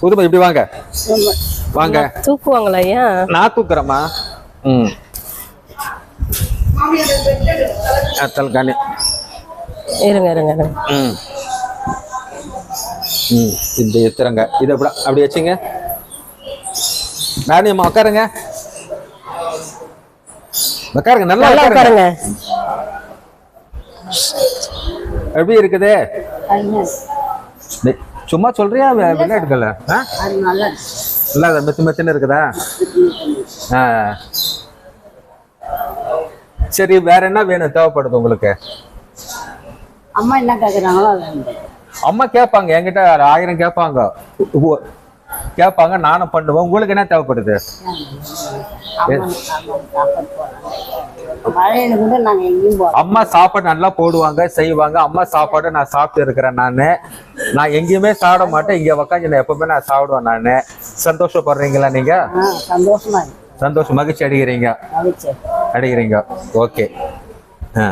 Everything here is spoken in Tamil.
புதுமை இப்படி வாங்க. வாங்க. தூக்குவாங்களா ஐயா நான் தூக்குறேம்மா. ம். தல்காணி இருங்க இருங்க இருங்க. ம். ம் இந்த எத்துறங்க இதை அப்படி அப்படி வச்சுங்க. ராணியம்மா உட்காருங்க உட்காருங்க நல்லா நல்லா உட்காருங்க எப்படி இருக்குது? சும்மா சொல்றியா? வி- விளையாட்டுக்கல ஆ? நல்லா. மெத்து மெத்துன்னு இருக்குதா? சரி வேற என்ன வேணும்? தேவைப்படுது உங்களுக்கு? அம்மா என்ன கேக்குறாங்களோ. அம்மா கேட்பாங்க என்கிட்ட ஆயிரம் கேட்பாங்க கேட்பாங்க நானும் பண்ணுவேன். உங்களுக்கு என்ன தேவைப்படுது? அம்மா சாப்பாடு நல்லா போடுவாங்க செய்வாங்க. அம்மா சாப்பாடு நான் சாப்பிட்டு இருக்கிறேன் நான். நான் எங்கேயுமே சாப்பிட மாட்டேன். இங்க உக்காந்து நான் எப்பவுமே நான் சாப்பிடுவேன் நான். சந்தோஷப்படுறீங்களா நீங்க? சந்தோஷமா மகிழ்ச்சி அடைகிறீங்க. மகிழ்ச்சி. அடைகிறீங்க. ஓகே. ஆ.